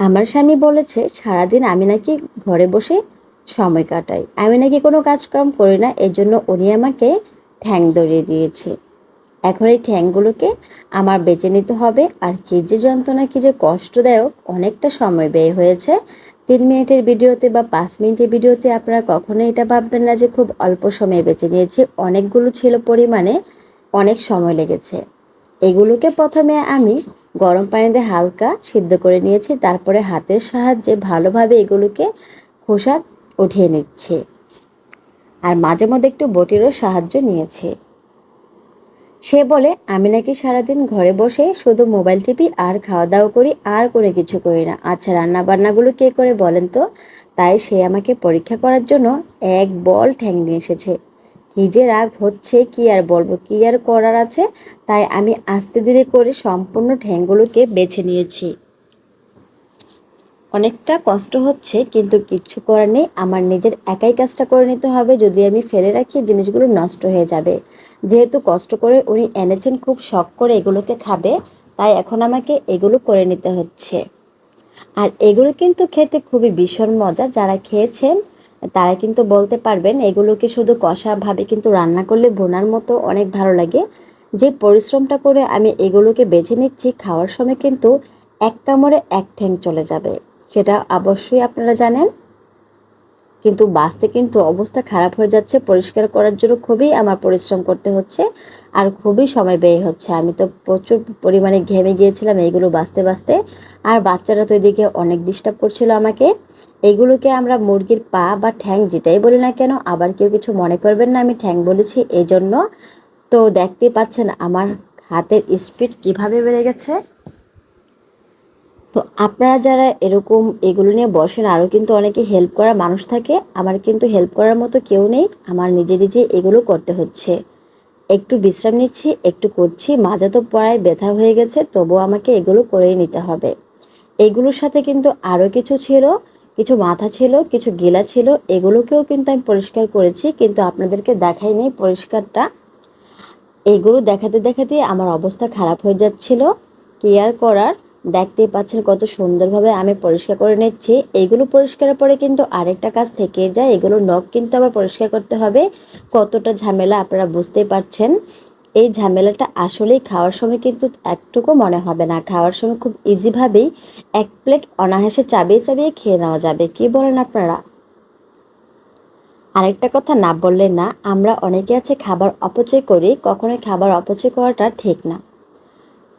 আমার স্বামী বলেছে, সারাদিন আমি নাকি ঘরে বসে সময় কাটাই। আমি নাকি কোনো কাজকাম করি না এর জন্য উনি আমাকে ঠ্যাং ধরিয়ে দিয়েছে। এখন এই ঠ্যাংগুলোকে আমার বেঁচে নিতে হবে, আর কি যে যন্ত্রণা, কি যে কষ্টদায়ক, অনেকটা সময় ব্যয় হয়েছে। তিন মিনিটের ভিডিওতে বা পাঁচ মিনিটের ভিডিওতে আপনারা কখনোই এটা ভাববেন না যে খুব অল্প সময়ে বেঁচে নিয়েছি। অনেকগুলো ছিল পরিমাণে অনেক সময় লেগেছে। এগুলোকে প্রথমে আমি গরম পানিতে হালকা সিদ্ধ করে নিয়েছি, তারপরে হাতের সাহায্যে ভালোভাবে এগুলোকে খোসা উঠিয়ে নিচ্ছে। আর মাঝে মধ্যে একটু বটিরও সাহায্য নিয়েছে। সে বলে, আমি নাকি সারাদিন ঘরে বসে শুধু মোবাইল টিপি আর খাওয়া দাওয়া করি, আর কোনো কিছু করি না। আচ্ছা রান্না বান্নাগুলো কে করে বলেন তো? তাই সে আমাকে পরীক্ষা করার জন্য এক বল ঠ্যাং নিয়ে এসেছে। কী যে রাগ হচ্ছে কি আর বলব? কি আর করার আছে? তাই আমি আস্তে ধীরে করে সম্পূর্ণ ঠ্যাংগুলোকে বেছে নিয়েছি। অনেকটা কষ্ট হচ্ছে, কিন্তু কিচ্ছু করার নেই। আমার নিজের একাই কাজটা করে নিতে হবে। যদি আমি ফেলে রাখি, জিনিসগুলো নষ্ট হয়ে যাবে। যেহেতু কষ্ট করে উনি এনেছেন, খুব শখ করে এগুলোকে খাবে, তাই এখন আমাকে এগুলো করে নিতে হচ্ছে। আর এগুলো কিন্তু খেতে খুবই ভীষণ মজা। যারা খেয়েছেন তারা কিন্তু বলতে পারবেন এগুলোকে শুধু কষাভাবে কিন্তু রান্না করলে বোনার মতো অনেক ভালো লাগে। যে পরিশ্রমটা করে আমি এগুলোকে বেছে নিচ্ছি, খাওয়ার সময় কিন্তু এক কামড়ে এক ঠ্যাং চলে যাবে। সেটা অবশ্যই আপনারা জানেন। কিন্তু বাঁচতে কিন্তু অবস্থা খারাপ হয়ে যাচ্ছে। পরিষ্কার করার জন্য খুবই আমার পরিশ্রম করতে হচ্ছে আর খুবই সময় ব্যয় হচ্ছে। আমি তো প্রচুর পরিমাণে ঘেমে গিয়েছিলাম এইগুলো বাঁচতে বাঁচতে আর বাচ্চারা তো এদিকে অনেক ডিস্টার্ব করছিল আমাকে। এগুলোকে আমরা মুরগির পা বা ঠ্যাং যেটাই বলি না কেন, আবার কেউ কিছু মনে করবেন না আমি ঠ্যাং বলেছি এই জন্য তো দেখতেই পাচ্ছেন আমার হাতের স্পিড কীভাবে বেড়ে গেছে। তো আপনারা যারা এরকম এগুলো নিয়ে বসেন আরও কিন্তু অনেকে হেল্প করার মানুষ থাকে। আমার কিন্তু হেল্প করার মতো কেউ নেই। আমার নিজে নিজে এগুলো করতে হচ্ছে। একটু বিশ্রাম নিচ্ছি, একটু করছি। মাজা তো পড়ায় ব্যথা হয়ে গেছে, তবুও আমাকে এগুলো করেই নিতে হবে। এগুলোর সাথে কিন্তু আরও কিছু ছিল, কিছু মাথা ছিল, কিছু গিলা ছিল, এগুলোকেও কিন্তু আমি পরিষ্কার করেছি, কিন্তু আপনাদেরকে দেখাইনি পরিষ্কারটা। এগুলো দেখাতে দেখাতে আমার অবস্থা খারাপ হয়ে যাচ্ছিল। কেয়ার করার? দেখতেই পাচ্ছেন কত সুন্দরভাবে আমি পরিষ্কার করে নিচ্ছি। এইগুলো পরিষ্কারের পরে কিন্তু আরেকটা কাজ থেকে যায়। এগুলো নখ কিন্তু আবার পরিষ্কার করতে হবে। কতটা ঝামেলা আপনারা বুঝতেই পারছেন। এই ঝামেলাটা আসলেই খাওয়ার সময় কিন্তু একটুকু মনে হবে না। খাওয়ার সময় খুব ইজিভাবেই এক প্লেট অনায়াসে চাবিয়ে চাবিয়ে খেয়ে নেওয়া যাবে। কি বলেন আপনারা? আরেকটা কথা না বললে না, আমরা অনেকে আছে খাবার অপচয় করি। কখনোই খাবার অপচয় করাটা ঠিক না।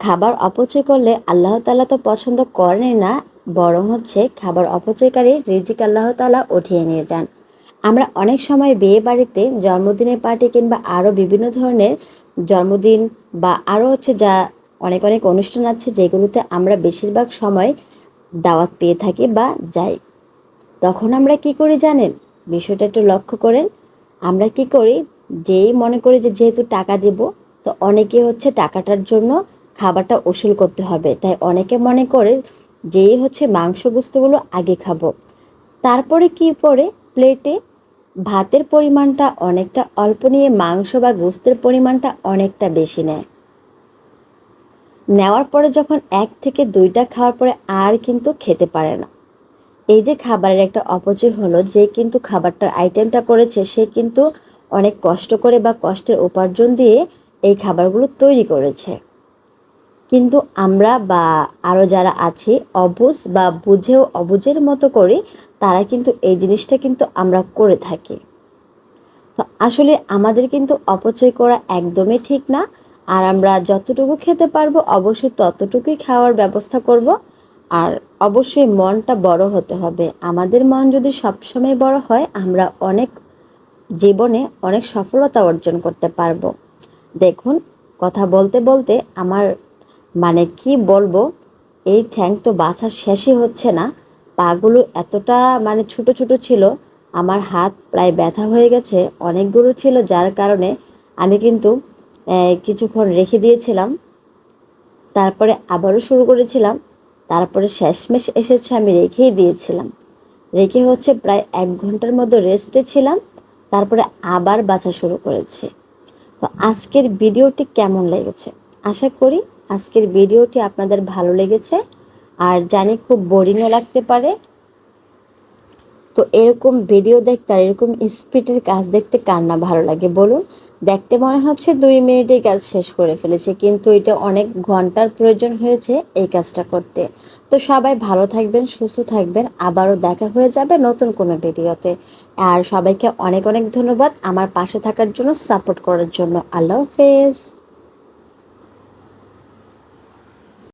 খাবার অপচয় করলে আল্লাহ তালা তো পছন্দ করেন না, বরং হচ্ছে খাবার অপচয়কারী রিজিক আল্লাহ তালা উঠিয়ে নিয়ে যান। আমরা অনেক সময় বিয়ে বাড়িতে জন্মদিনের পার্টি কিংবা আরও বিভিন্ন ধরনের জন্মদিন বা আরও হচ্ছে যা অনেক অনেক অনুষ্ঠান আছে, যেগুলোতে আমরা বেশিরভাগ সময় দাওয়াত পেয়ে থাকি বা যাই। তখন আমরা কি করি জানেন? বিষয়টা একটু লক্ষ্য করেন। আমরা কি করি? যেই মনে করি যে যেহেতু টাকা দেব, তো অনেকে হচ্ছে টাকাটার জন্য খাবারটা ওসুল করতে হবে। তাই অনেকে মনে করে যেই হচ্ছে মাংস গুস্তগুলো আগে খাব। তারপরে কি পরে? প্লেটে ভাতের পরিমাণটা অনেকটা, অল্প নিয়ে মাংস বা গোস্তের পরিমাণটা অনেকটা বেশি নেয়। নেওয়ার পরে যখন এক থেকে দুইটা খাওয়ার পরে আর কিন্তু খেতে পারে না। এই যে খাবারের একটা অপচয় হলো, যে কিন্তু খাবারটা, আইটেমটা করেছে, সে কিন্তু অনেক কষ্ট করে বা কষ্টের উপার্জন দিয়ে এই খাবারগুলো তৈরি করেছে। কিন্তু আমরা বা আরও যারা আছে অবুজ বা বুঝেও অবুঝের মতো করে, তারা কিন্তু এই জিনিসটা কিন্তু আমরা করে থাকি। তো আসলে আমাদের কিন্তু অপচয় করা একদমই ঠিক না, আর আমরা যতটুকু খেতে পারব অবশ্যই ততটুকুই খাওয়ার ব্যবস্থা করব, আর অবশ্যই মনটা বড় হতে হবে। আমাদের মন যদি সবসময় বড় হয়, আমরা অনেক জীবনে অনেক সফলতা অর্জন করতে পারব। দেখুন, কথা বলতে বলতে আমার মানে কি বলব? এই ঠ্যাং তো বাছা শেষই হচ্ছে না। পাগুলো এতটা মানে ছোট ছোট ছিল, আমার হাত প্রায় ব্যথা হয়ে গেছে। অনেকগুলো ছিল, যার কারণে আমি কিন্তু কিছুক্ষণ রেখে দিয়েছিলাম। তারপরে আবারও শুরু করেছিলাম। তারপরে শেষমেশ এসেছে, আমি রেখেই দিয়েছিলাম। রেখে হচ্ছে প্রায় এক ঘণ্টার মতো রেস্টে ছিলাম। তারপরে আবার বাছা শুরু করেছে। তো আজকের ভিডিওটি কেমন লেগেছে? আশা করি আজকের ভিডিওটি আপনাদের ভালো লেগেছে আর জানি খুব বোরিংও লাগতে পারে। তো এরকম ভিডিও দেখতে আর এরকম স্পিডের কাজ দেখতে কার না ভালো লাগে বলুন? দেখতে মনে হচ্ছে দুই মিনিটেই কাজ শেষ করে ফেলেছে, কিন্তু এটা অনেক ঘণ্টার প্রয়োজন হয়েছে এই কাজটা করতে। তো সবাই ভালো থাকবেন, সুস্থ থাকবেন, আবারও দেখা হয়ে যাবে নতুন কোনো ভিডিওতে। আর সবাইকে অনেক অনেক ধন্যবাদ আমার পাশে থাকার জন্য সাপোর্ট করার জন্য। আল্লাহ হাফেজ।